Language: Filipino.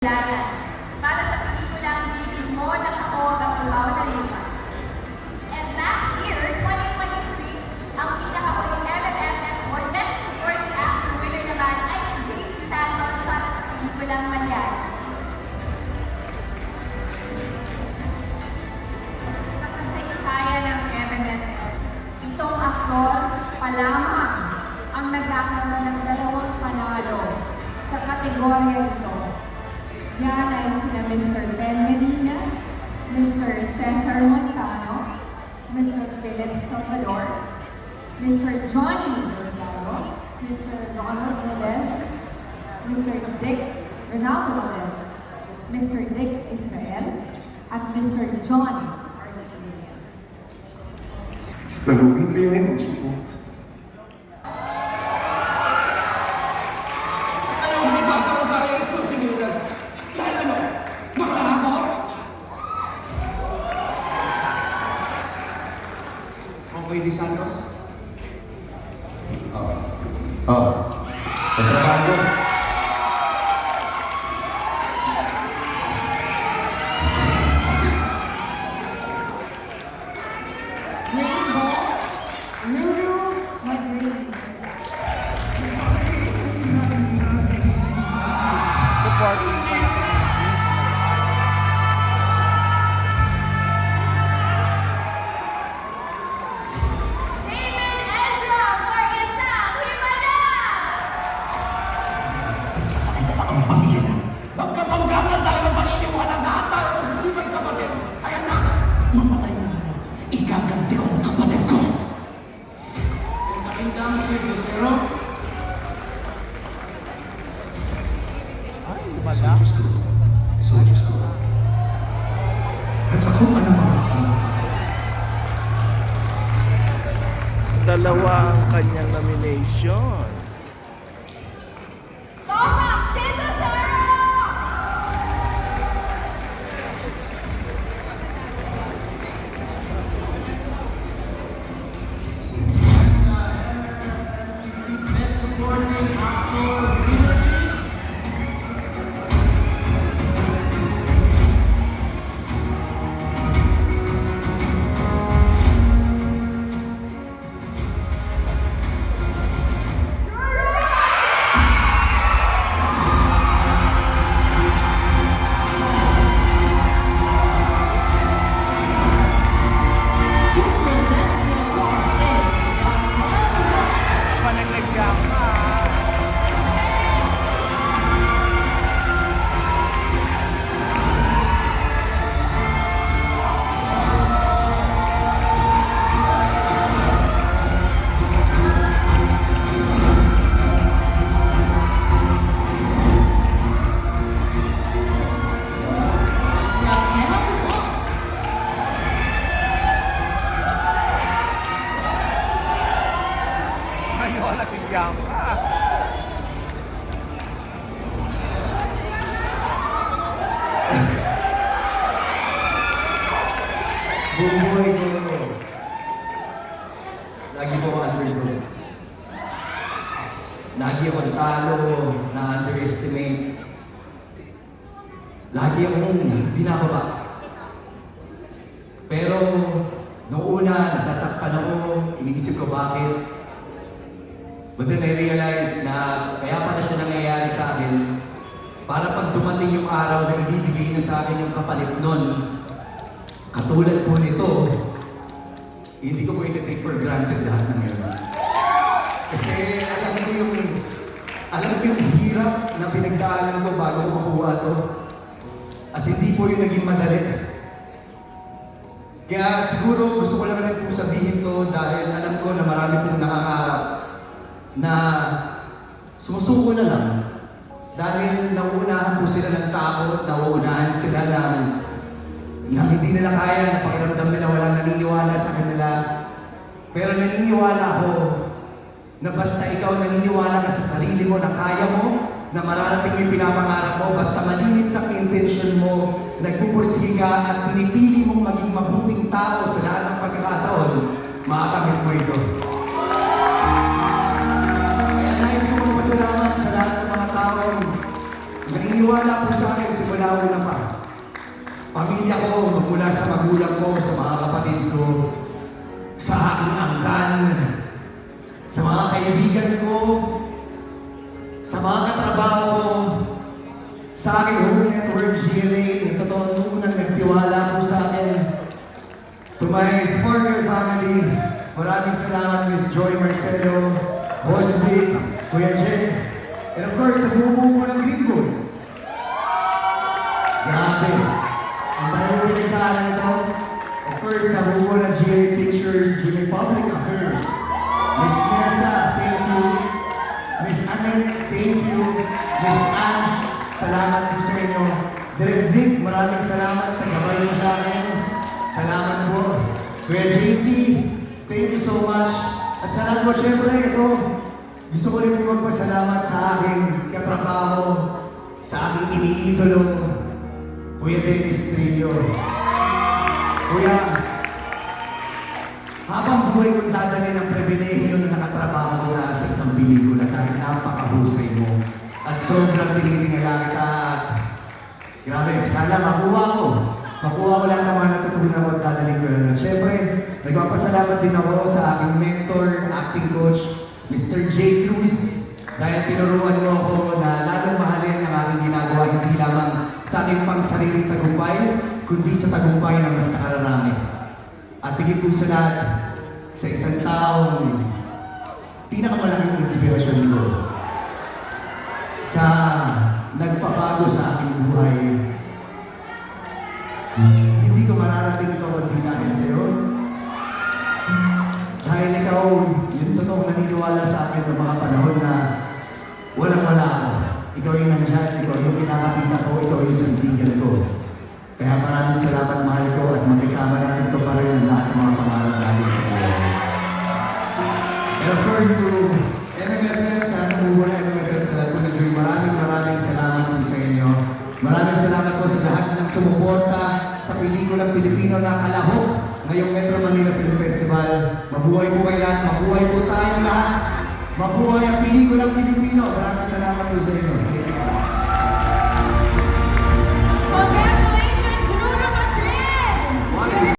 Para sa pelikulang Dilin mo na ako ang Ulaw na Lima. And last year, 2023, ang pinakahuling MMFF or Best Supporting Actor winner naman ay si JC Santos para sa pelikulang Malyan. Sa kasaysayan ng MMFF, itong aktor pa lamang ang nagkakaroon ng dalawang panalo sa kategorya ito. Yan ay sina Mr. Ben Medina, Mr. Cesar Montano, Mr. Philip Salvador, Mr. Johnny Delgado, Mr. Ronald Valdez, Mr. Dick Ronaldo Valdez, Mr. Dick Israel, at Mr. John Arcilio. Nalugin ba yung negosyo ko? Ano ang binasa ko sa aking responsibilidad? Dahil ano? Makalahan ko? Okay, Di Santos? Oo. Oo. Sa Kapindang si Lucero. Ay, lumada. Soldiers ko. Soldiers. At sa kung ano mga. Dalawa ang kanyang nomination. Bumuhay ko ako. Lagi po ako underdog. Lagi ako talo, na-underestimate. Lagi akong binababa. Pero, noong una, nasasaktan ako, iniisip ko bakit. But then I realized na kaya pala siya nangyayari sa akin para pag dumating yung araw na ibibigay na sa akin yung kapalit nun, Katulad po nito, hindi ko po iti-take for granted lahat ng yun. Kasi alam ko yung, alam ko yung hirap na pinagdaanan ko bago ko makuha to. At hindi po yung naging madali. Kaya siguro gusto ko lang rin po sabihin to dahil alam ko na marami pong nangangarap na sumusuko na lang. Dahil nauunahan po sila ng takot, nauunahan sila ng na hindi nila kaya, na pakiramdam nila walang naniniwala sa kanila. Pero naniniwala ako na basta ikaw naniniwala ka sa sarili mo na kaya mo, na mararating yung pinapangarap mo, basta malinis ang intention mo, nagpupursige ka at pinipili mong maging mabuting tao sa lahat ng pagkakataon, makakamit mo ito. Kaya nais ko magpasalamat sa lahat ng mga taong naniniwala po sa akin simula una pa. Pamilya ko, magmula sa magulang ko, sa mga kapatid ko, sa aking angkan, sa mga kaibigan ko, sa mga katrabaho ko, sa aking home network GMA, yung totoo nung unang nagtiwala po sa akin. To my Sparker family, maraming salamat Miss Joy Marcelo, Boss Vic, Kuya Jen, and of course, sa buo po ng Green Boys. Grabe. Pinagdaanan ito. Of course, sa buo ng GA Pictures, GA Public Affairs. Miss Nessa, thank you. Miss Annette, thank you. Miss Ange, salamat po sa inyo. Direk Zik, maraming salamat sa gabay mo sa akin. Salamat po. Kuya JC, thank you so much. At sa lahat mo, syempre, ito, gusto ko rin po magpasalamat sa aking katrabaho, sa aking iniidolo, Kuya Dennis Trillo. Kuya, habang buhay kong dadali ng pribilehyo na nakatrabaho na sa isang pelikula dahil napakahusay mo at sobrang tinitingala at grabe, sana makuha ko. Makuha ko lang naman natutunan ko at dadaling ko na. Siyempre, nagpapasalamat din ako sa aking mentor, acting coach, Mr. J. Cruz. Dahil tinuruan mo ako na lalong mahalin ang aking ginagawa hindi lamang sa aking pang sariling tagumpay, kundi sa tagumpay ng mas nakararami. At higit po sa lahat, sa isang taong pinakamalaking inspirasyon ko sa nagpapago sa aking buhay. Hindi ko mararating ito kundi dahil sa iyo. Dahil ikaw, yung totoong naniniwala sa akin ng mga panahon na walang wala ako. Ikaw yung nandyan, ikaw yung pinakapita ko, ikaw yung sandigan ko. Kaya maraming salamat mahal ko at magkasama natin ito pa rin ang lahat ng mga pangarap natin sa buhay. And of course, to MMFM, sa ating buwan na MMFM, sa lahat po na Joy, maraming maraming salamat po sa inyo. Maraming salamat po sa lahat ng sumuporta sa pelikulang Pilipino na kalahok ngayong Metro Manila Film Festival. Mabuhay po kayo lahat, mabuhay po tayong lahat. Mabuhay ang pelikulang Pilipino. Maraming salamat po sa inyo.